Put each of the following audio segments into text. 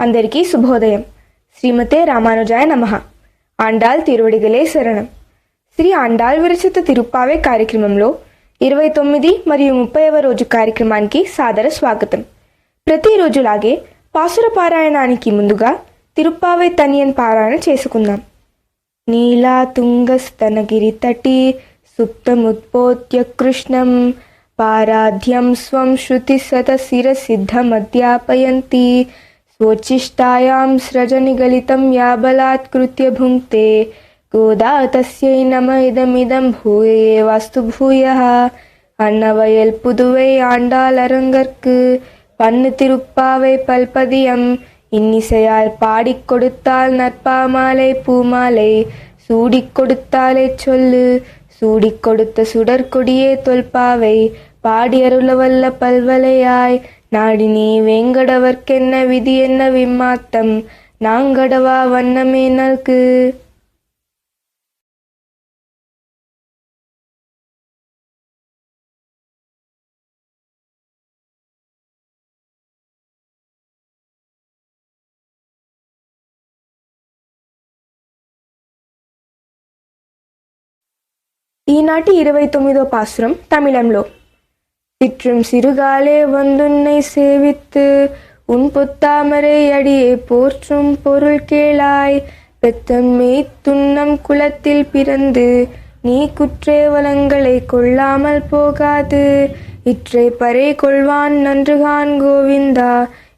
అందరికీ శుభోదయం. శ్రీమతే రామానుజాయ నమ. ఆండాల్ తిరువడిగలే శరణం. శ్రీ ఆండాల్ విరచిత తిరుప్పావే కార్యక్రమంలో ఇరవై తొమ్మిది మరియు ముప్పైవ రోజు కార్యక్రమానికి సాదర స్వాగతం. ప్రతిరోజులాగే పాసుర పారాయణానికి ముందుగా తిరుప్పావే తనియన్ పారాయణ చేసుకుందాం. నీలా తుంగస్తనగిరి తటి సుప్తముత్పోత్య కృష్ణం పారాధ్యం స్వం శృతి సత శిరసిద్ధమధ్యాపయంతి स्वोच्चिष्टायां स्रजनिगलितं या बलात्कृत्य भुङ्क्ते गोदा तस्यै नम इदमिदं भूये वास्तु भूयः அன்னவயல் புதுவை ஆண்டாள் அரங்கற்கு பண்ணு திருப்பாவை பல்பதியம் இன்னிசையால் பாடிக் கொடுத்தால் நற்பாமாலை பூமாலை சூடிக் கொடுத்தாலே சொல்லு சூடிக் கொடுத்த சுடற்கொடியே தொல்பாவை பாடியருளவல்ல பல்வலையாய் நாடினி வேங்கடவர்க்கென்ன விதி என்ன விம்மாத்தம் நாங்கடவா வண்ணமே நல்கு ఈనాటి ఇరవై తొమ్మిదో పాసురం తమిళంలో சிற்றும் சிறுகாலே வந்துன்னை சேவித்து உன் பொத்தாமரை அடியே போற்றும் பொருள் கேளாய். பெத்தம்மை துன்னம் குலத்தில் பிறந்து நீ குற்றேவலங்களை கொள்ளாமல் போகாது. இற்றை பறை கொள்வான் நன்றுகான் கோவிந்தா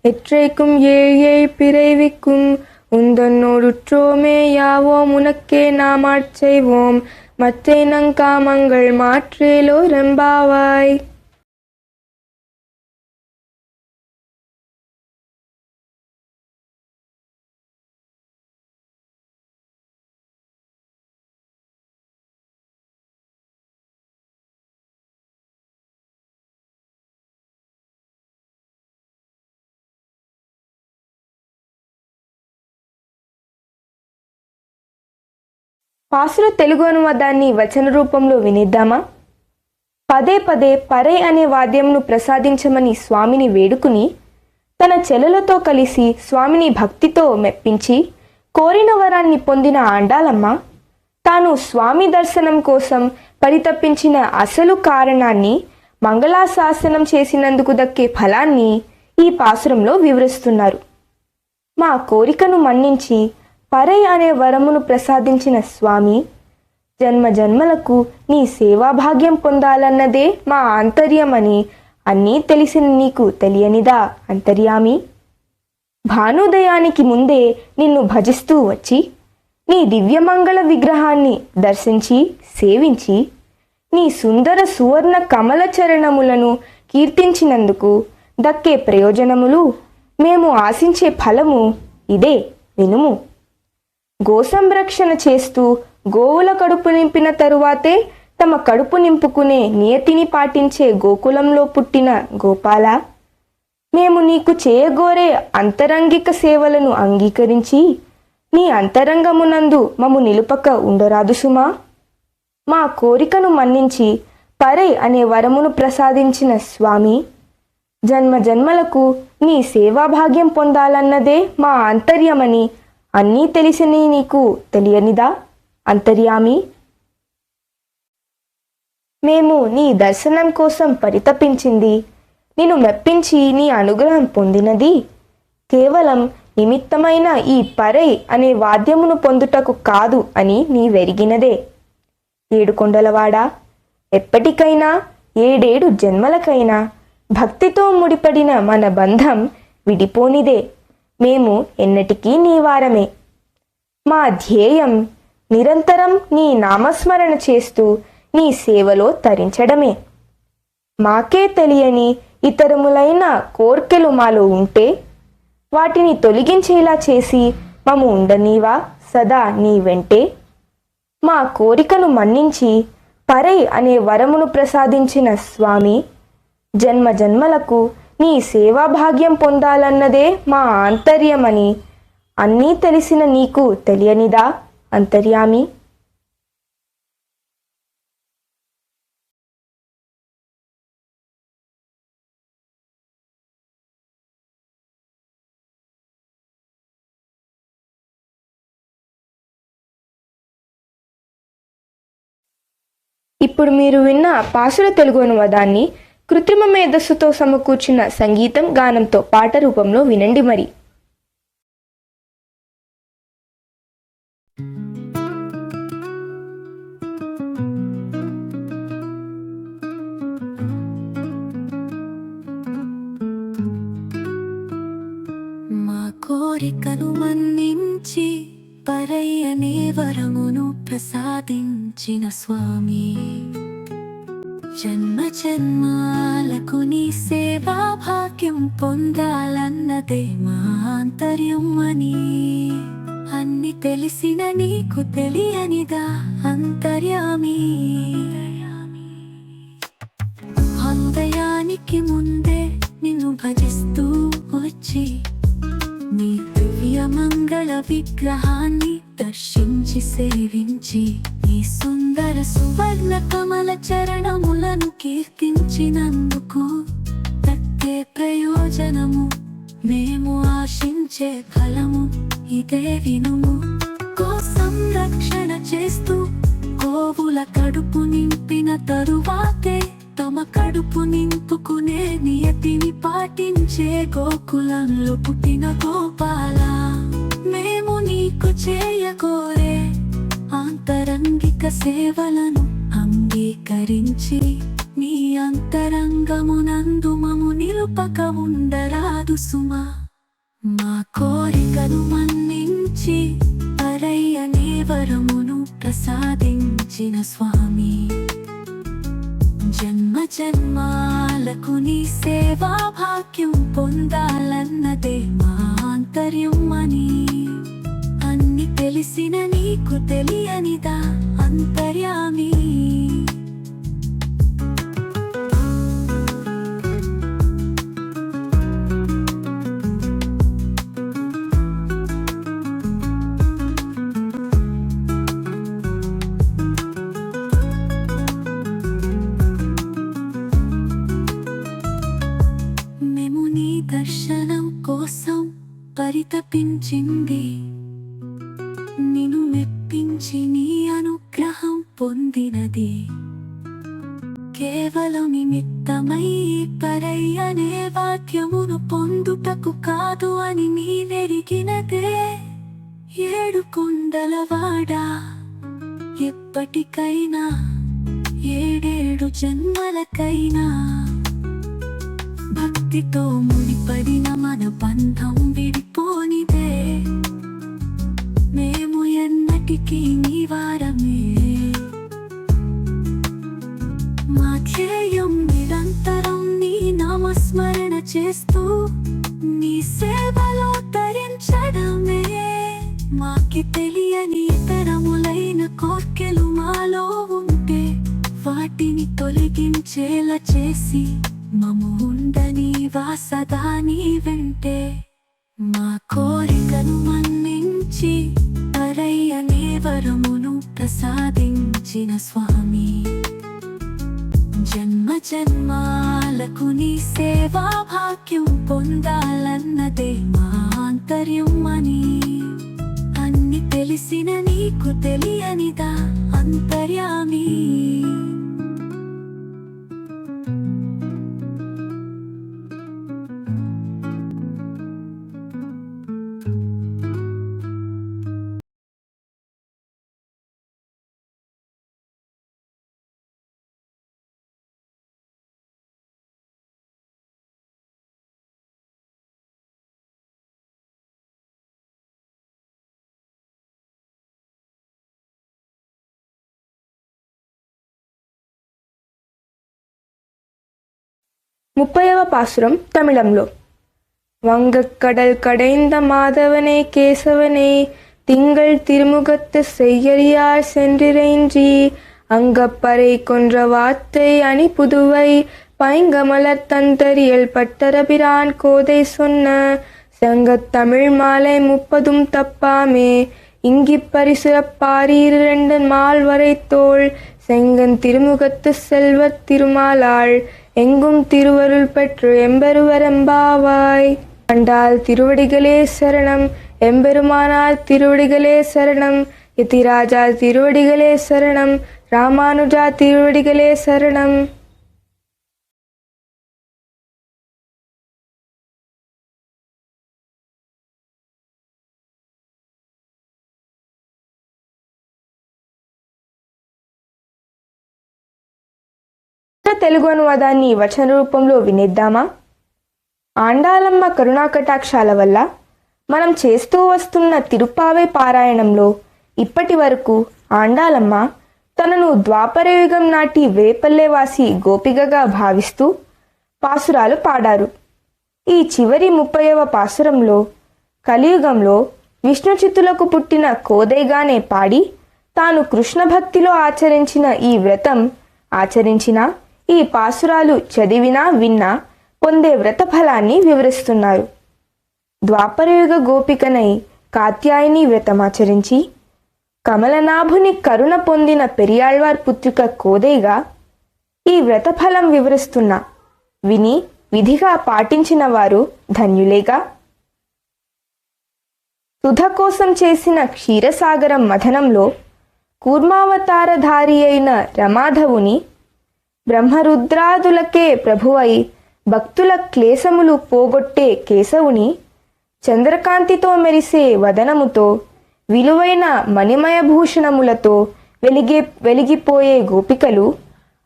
எற்றைக்கும் ஏழை பிறவிக்கும். உந்தன்னோடுற்றோமே யாவோம் உனக்கே நாம் ஆட்செய்வோம் மற்றை நங்காமங்கள் மாற்றேலோ ரெம்பாவாய் పాసులు తెలుగు అనువాదాన్ని వచన రూపంలో వినిద్దామా? పదే పదే పరే అనే వాద్యంను ప్రసాదించమని స్వామిని వేడుకుని తన చెలలతో కలిసి స్వామిని భక్తితో మెప్పించి కోరిన వరాన్ని పొందిన ఆండాలమ్మ తాను స్వామి దర్శనం కోసం పరితపించిన అసలు కారణాన్ని మంగళాశాసనం చేసినందుకు దక్కే ఫలాన్ని ఈ పాసురంలో వివరిస్తున్నారు. మా కోరికను మన్నించి పరై అనే వరమును ప్రసాదించిన స్వామి జన్మ జన్మలకు నీ సేవాభాగ్యం పొందాలన్నదే మా ఆంతర్యమని అన్నీ తెలిసిన నీకు తెలియనిదా అంతర్యామి? భానుదయానికి ముందే నిన్ను భజిస్తూ వచ్చి నీ దివ్యమంగళ విగ్రహాన్ని దర్శించి సేవించి నీ సుందర సువర్ణ కమల చరణములను కీర్తించినందుకు దక్కే ప్రయోజనములు మేము ఆశించే ఫలము ఇదే వినుము. గోసంరక్షణ చేస్తూ గోవుల కడుపు నింపిన తరువాతే తమ కడుపు నింపుకునే నియతిని పాటించే గోకులంలో పుట్టిన గోపాల మేము నీకు చేయగోరే అంతరంగిక సేవలను అంగీకరించి నీ అంతరంగమునందు మము నిలుపక ఉండరాదు సుమా. మా కోరికను మన్నించి పరై అనే వరమును ప్రసాదించిన స్వామి జన్మ జన్మలకు నీ సేవాభాగ్యం పొందాలన్నదే మా ఆంతర్యమని అన్నీ తెలిసిని నీకు తెలియనిదా? అంతర్యామి. మేము నీ దర్శనం కోసం పరితపించింది. నిన్ను మెప్పించి నీ అనుగ్రహం పొందినది. కేవలం నిమిత్తమైన ఈ పరై అనే వాద్యమును పొందుటకు కాదు అని నీ వెరిగినదే ఏడుకొండలవాడా ఎప్పటికైనా ఏడేడు జన్మలకైనా భక్తితో ముడిపడిన మన బంధం విడిపోనిదే. మేము ఎన్నటికీ నీ వారమే. మా ధ్యేయం నిరంతరం నీ నామస్మరణ చేస్తూ నీ సేవలో తరించడమే. మాకే తెలియని ఇతరములైన కోర్కెలు మాలో ఉంటే వాటిని తొలగించేలా చేసి మము ఉండనీవా సదా నీ వెంటే? మా కోరికను మన్నించి పరై అనే వరమును ప్రసాదించిన స్వామి జన్మ జన్మలకు నీ సేవాభాగ్యం పొందాలన్నదే మా ఆంతర్యమని. అన్నీ తెలిసిన నీకు తెలియనిదా అంతర్యామి? ఇప్పుడు మీరు విన్న పాసుల తెలుగు అనువాదాన్ని కృత్రిమ మేధస్సుతో సమకూర్చిన సంగీతం గానంతో పాట రూపంలో వినండి మరి. మా కోరికను మన్నించి పరయ్యనే వరమును ప్రసాదించిన స్వామి. జన్మ జన్మాలకు నీ సేవా భాగ్యం పొందాలన్నదే మా ఆంతర్యం అని. అన్ని తెలిసిన నీకు తెలియనిదా అంతర్యామి? హృదయానికి ముందే నిన్ను భజిస్తూ వచ్చి నీ దివ్య మంగళ విగ్రహాన్ని దర్శించి సేవించి ఈ సుందర సువర్ణ కమల చరణములను కీర్తించినందుకు తక్కే ప్రయోజనము. మేము ఆశించే ఫలము ఇదే వినుము. కో సంరక్షణ చేస్తూ కోవుల కడుపు నింపిన తరువాతే తమ కడుపు నింపుకునే నియతిని పాటించే గోకులంలో పుట్టిన గోపాల. మేము నీకు చేయకోరే ఆంతరంగిక సేవలను అంగీకరించి నీ అంతరంగమునందు మము నిలుపక ఉండరాదు సుమా. మా కోరికను మన్నించి అరయ్యనే వరమును ప్రసాదించిన స్వామి. జన్మ జన్మాలకు నీ సేవా భాగ్యం పొందాలన్నదే మా ఆంతర్యం అని అన్ని తెలిసిన నీకు తెలియనిదా అంతర్యామి. పరితపించింది. నిను మెప్పించి నీ అనుగ్రహం పొందినది. కేవలం నిమిత్తమై పరయ్యనే వాక్యమును పొందుటకు కాదు అని నీవెరిగినదే. ఏడు కొండలవాడా ఎప్పటికైనా ఏడేడు జన్మలకైనా. భక్తితో ముడిపడిన మన బంధం విడి విడిపోనిదే మేము ఎన్నటికీ నీ వారమే. మా ధ్యేయం నిరంతరం నీ నామస్మరణ చేస్తూ నీ సేవలో తరించడమే. మాకి తెలియని తరములైన కోర్కెలు మాలో ఉంటే వాటిని తొలగించేలా చేసి మము ఉండని వాసదాని వెంటే. మా కోరికను మన్నించి అరయ్యనే వరమును ప్రసాదించిన స్వామి. జన్మ జన్మాలకు నీ సేవా భాగ్యం పొందాలన్నదే మా ఆంతర్యం అని అన్ని తెలిసిన నీకు తెలియనిదా అంతర్యామి. ముప్పైవ పాసురం తమిళంలో வங்கக்கடல் கடைந்த மாதவனே கேசவனே திங்கள் திருமுகத்து செய்யறியார் சென்றிரைஞ்சி அங்கப்பறை கொன்ற வார்த்தை அணி புதுவை பைங்கமலர் தந்தரியல் பட்டரபிரான் கோதை சொன்ன செங்கத் தமிழ் மாலை முப்பதும் தப்பாமே இங்கிப் பரிசுரப்பாரீர் இரண்டு மால் வரை தோள் செங்கன் திருமுகத்து செல்வ திருமாலாள் எங்கும் திருவருள் பெற்று எம்பெருவரம்பாவாய் கண்டால் திருவடிகளே சரணம் எம்பெருமானார் திருவடிகளே சரணம் யதிராஜா திருவடிகளே சரணம் ராமானுஜா திருவடிகளே சரணம். తెలుగు అనువాదాన్ని వచన రూపంలో వినేద్దామా? ఆండాలమ్మ కరుణాకటాక్షాల వల్ల మనం చేస్తూ వస్తున్న తిరుప్పావై పారాయణంలో ఇప్పటి వరకు ఆండాలమ్మ తనను ద్వాపరయుగం నాటి వేపల్లెవాసి గోపికగా భావిస్తూ పాసురాలు పాడారు. ఈ చివరి ముప్పైవ పాసురంలో కలియుగంలో విష్ణుచిత్తులకు పుట్టిన కోదైగానే పాడి తాను కృష్ణ భక్తిలో ఆచరించిన ఈ వ్రతం ఆచరించిన ఈ పాసురాలు చదివినా విన్నా పొందే వ్రత ఫలాన్ని వివరిస్తున్నారు. ద్వాపరయుగ గోపికనై కాత్యాయని వ్రతమాచరించి కమలనాభుని కరుణ పొందిన పెరియాళ్వార్ పుత్రిక కోదేగా ఈ వ్రతఫలం వివరిస్తున్న విని విధిగా పాటించిన వారు ధన్యులేగా. సుధ కోసం చేసిన క్షీరసాగరం మథనంలో కూర్మావతారధారి అయిన రమాధవుని బ్రహ్మరుద్రాదులకే ప్రభువై భక్తుల క్లేశములు పోగొట్టే కేశవుని చంద్రకాంతితో మెరిసే వదనముతో విలువైన మణిమయభూషణములతో వెలిగే వెలిగిపోయే గోపికలు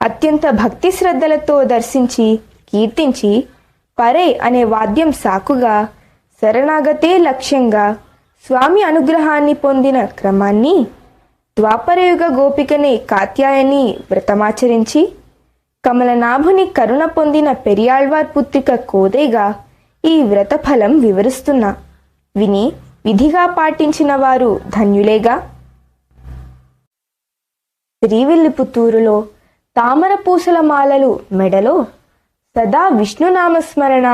అత్యంత భక్తి శ్రద్ధలతో దర్శించి కీర్తించి పరే అనే వాద్యం సాకుగా శరణాగతే లక్ష్యంగా స్వామి అనుగ్రహాన్ని పొందిన క్రమాన్ని ద్వాపరయుగ గోపికని కాత్యాయని వ్రతమాచరించి కమలనాభుని కరుణ పొందిన పెరియాళ్వార్ పుత్రిక కోదేగా ఈ వ్రతఫలం వివరిస్తున్నా. విని విధిగా పాటించిన వారు ధన్యులేగా. శ్రీవిల్లిపుత్తూరులో తామర పూసల మాలలు మెడలో సదా విష్ణునామస్మరణ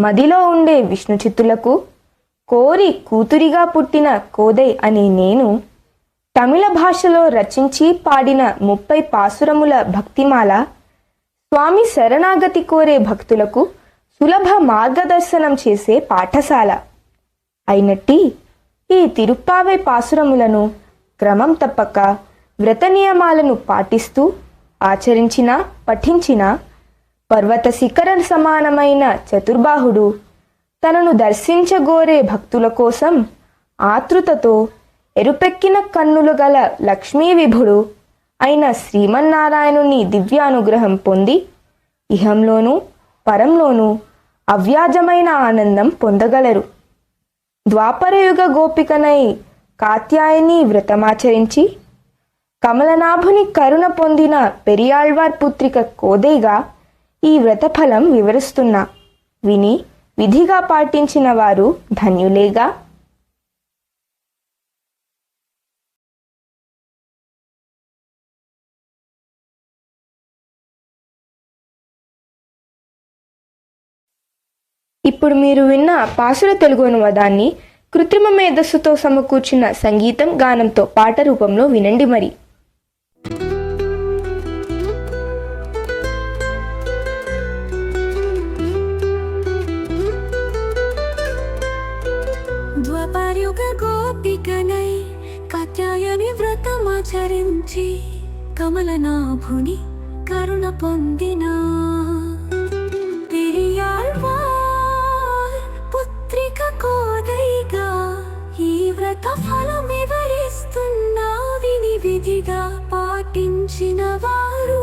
మదిలో ఉండే విష్ణు చిత్తులకు కోరి కూతురిగా పుట్టిన కోదై అనే నేను తమిళ భాషలో రచించి పాడిన ముప్పై పాసురముల భక్తిమాల స్వామి శరణాగతి కోరే భక్తులకు సులభ మార్గదర్శనం చేసే పాఠశాల. అయినట్టి ఈ తిరుప్పావై పాసురములను క్రమం తప్పక వ్రత నియమాలను పాటిస్తూ ఆచరించిన పఠించిన పర్వత శిఖర సమానమైన చతుర్బాహుడు తనను దర్శించగోరే భక్తుల కోసం ఆతృతతో ఎరుపెక్కిన కన్నులు గల లక్ష్మీ విభుడు అయిన శ్రీమన్నారాయణుని దివ్యానుగ్రహం పొంది ఇహంలోనూ పరంలోనూ అవ్యాజమైన ఆనందం పొందగలరు. ద్వాపరయుగ గోపికనై కాత్యాయని వ్రతమాచరించి కమలనాభుని కరుణ పొందిన పెరియాళ్వార్ పుత్రిక కోదేగా ఈ వ్రతఫలం వివరిస్తున్నా. విని విధిగా పాటించిన వారు ధన్యులేగా. ఇప్పుడు మీరు విన్న పాసుల తెలుగు అనువాదాన్ని కృత్రిమ మేధస్సుతో సమకూర్చిన సంగీతం గానంతో పాట రూపంలో వినండి మరి. ద్వాపరయుగ గోపికనై కాత్యాయని వ్రతమాచరించి కమలనాభుని కరుణ పొందిన. పెరియాళ్వార్ వ్రత ఫలం విని విధిగా పాటించిన వారు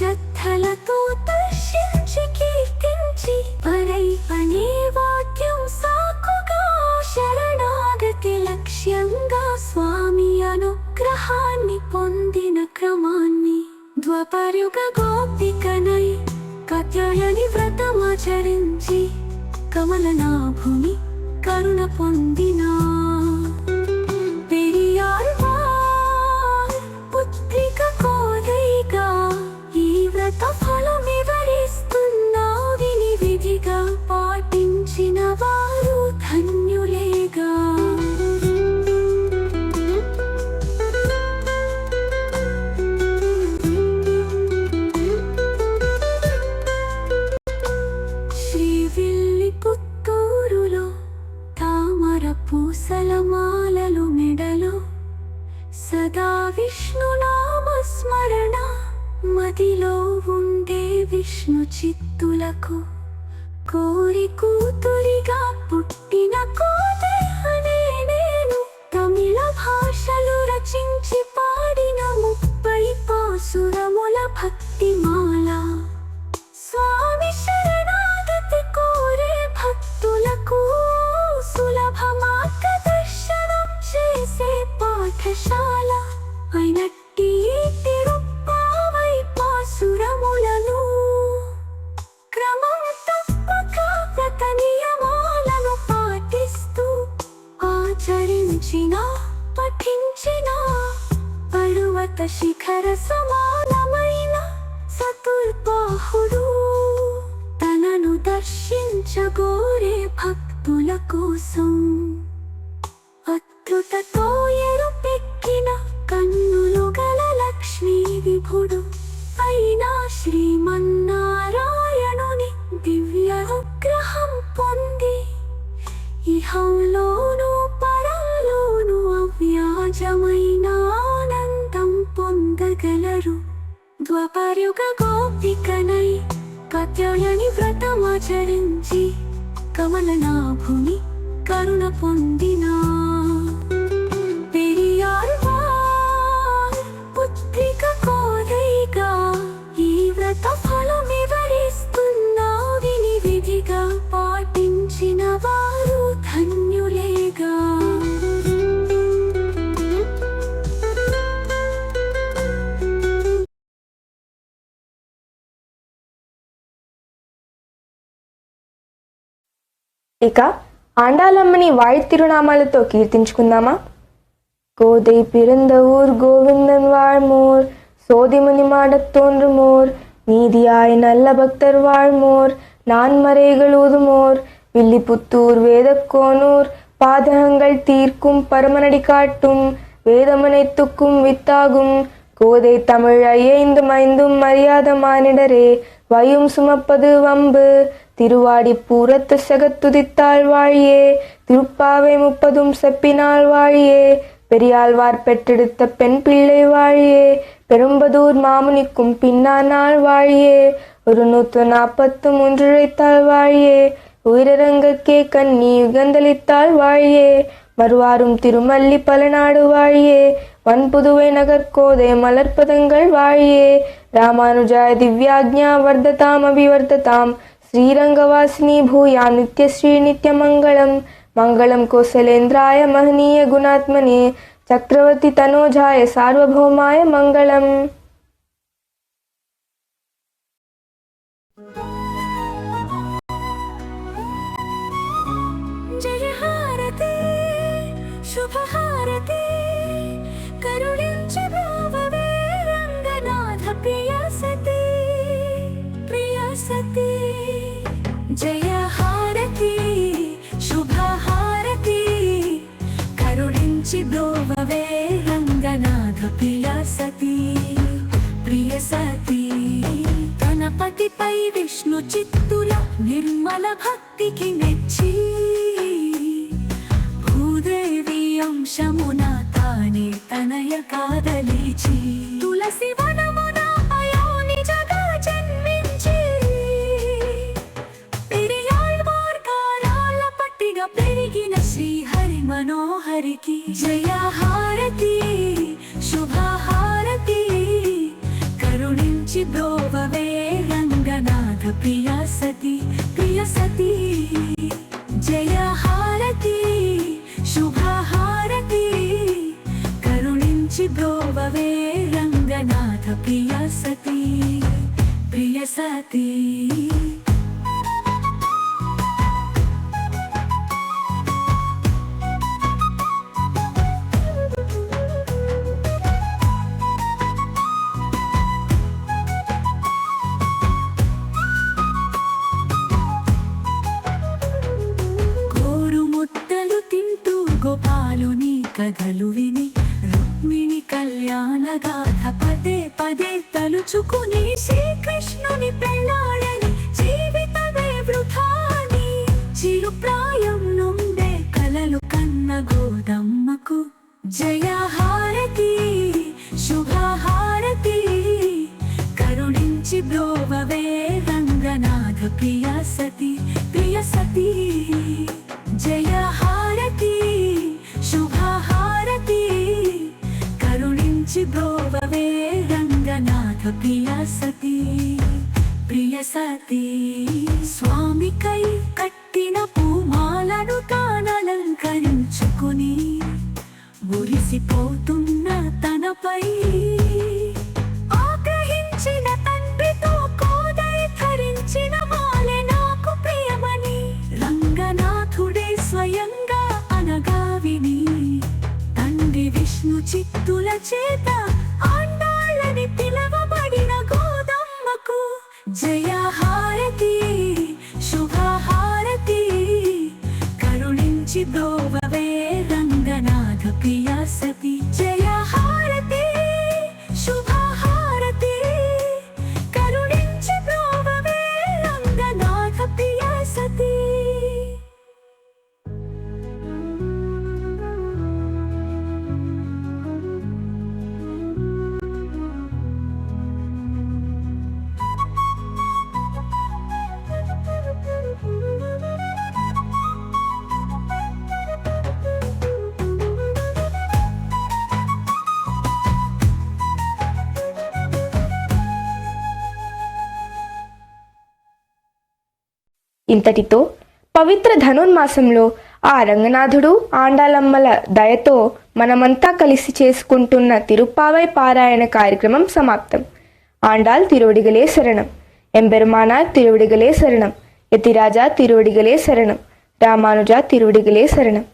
శ్రద్ధలతో దర్శించి కీర్తించి పరై అనే వాక్యం సాకుగా శరణాగతి లక్ష్యంగా స్వామి అనుగ్రహాన్ని పొందిన క్రమాన్ని ద్వపరుగ గోపికనై కత్యాయని వ్రతమాచరించి కమలనాభుని కరుణ పొందిన ఆచరించిన పఠించిన పర్వత శిఖర సమానమైన సతుర్బాహుడు. తనను దర్శించగోరే భక్తుల కోసం. అద్భుతతో ఎరుపెక్కిన కన్నులు గల లక్ష్మీ విభుడు. అయినా శ్రీమన్నారాయణుని దివ్య అనుగ్రహం పొంది ఇహంలోను సహజమైన ఆనందం పొందగలరు. ద్వాపరయుగ గోపికనై కత్యాయని వ్రతమాచరించి కమలనాభుని కరుణ పొందిన ఇక ఆండాలమ్మని వాయి తిరునామాలతో కీర్తించుకుందామా கோதை பிறந்த ஊர் கோவிந்தன் வாழ்மோர் சோதிமணி மாடத் தோன்றுமோர் நீதியாய் நல்ல பக்தர் வாழ்மோர் நான்மறைகள் ஊதுமோர் வில்லிபுத்தூர் வேதக்கோனூர் பாதகங்கள் தீர்க்கும் பரமனடி காட்டும் வேதமனைத்துக்கும் வித்தாகும் கோதை தமிழ் ஐயைந்தும் ஐந்தும் அறியாத மானிடரே வயும் சுமப்பது வம்பு திருவாடி பூரத்து செகத்துதித்தாள் வாழியே திருப்பாவை முப்பதும் செப்பினாள் வாழியே பெரியாழ்வார் பெற்றெடுத்த பெண் பிள்ளை வாழியே பெரும்பதூர் மாமுனிக்கும் பின்னானாள் வாழியே ஒரு நூற்று நாற்பத்து மூன்றுழைத்தாள் வாழியே உயிரரங்கற்கே கண்ணி யுகந்தளித்தாள் வாழியே மறுவாரும் திருமல்லி பலநாடு வாழியே வன்புதுவை நகர்கோதை மலர்பதங்கள் வாழியே ராமானுஜாய திவ்யாக்ஞா வர்ததாம் அபிவர்ததாம் श्रीरंगवासिनी भूया नित्यश्रीनित्यमङ्गलं मङ्गलं महनीय गुणात्मने। चक्रवर्ती तनोजाय सार्वभौमाय मंगलम जय हारती शुभ हारती। గణపతిపై విష్ణు చిత్తుల నిర్మల భక్తికి మెచ్చి. భూదేవి అంశమున తానే తనయ కాదలిచి. తులసి వనమున అయోనిజగా జన్మించి. పెరియాళ్వార్ కాలాల పట్టిగా పెరిగిన శ్రీహరి మనోహరికి. జయ హారతి శుభహారతి కరుణించి బ్రోవవే రంగనాథ ప్రియ సతి ప్రియ సతి. జయ హారతి శుభహారతి కరుణించి కరుణించి బ్రోవవే రంగనాథ ప్రియ సతీ. గోపాలుని కథలు విని రుక్మిణి కళ్యాణ గాథ పదే పదే తలుచుకుని శ్రీకృష్ణుని పెళ్ళాడని జీవితమే వృధాని చిరు ప్రాయం నుండే కలలు కన్న గోదమ్మకు జయహారతి శుభహారతి కరుణించి బ్రోవవే రంగనాథ ప్రియ సతి ప్రియ సతి. జయ హారతి. శుభహారతి. కరుణించి బ్రోవవే రంగనాథ ప్రియ సతీ. ప్రియ సతి. స్వామికై కట్టిన పూమాలను తానలంకరించుకుని మురిసిపోతున్న తనపై ఇంతటితో పవిత్ర ధనుర్మాసంలో ఆ రంగనాథుడు ఆండాలమ్మల దయతో మనమంతా కలిసి చేసుకుంటున్న తిరుప్పావై పారాయణ కార్యక్రమం సమాప్తం. ఆండాల్ తిరువడిగలే శరణం. ఎంబెరుమానార్ తిరువడిగలే శరణం. యతిరాజా తిరువడిగలే శరణం. రామానుజా తిరువడిగలే శరణం.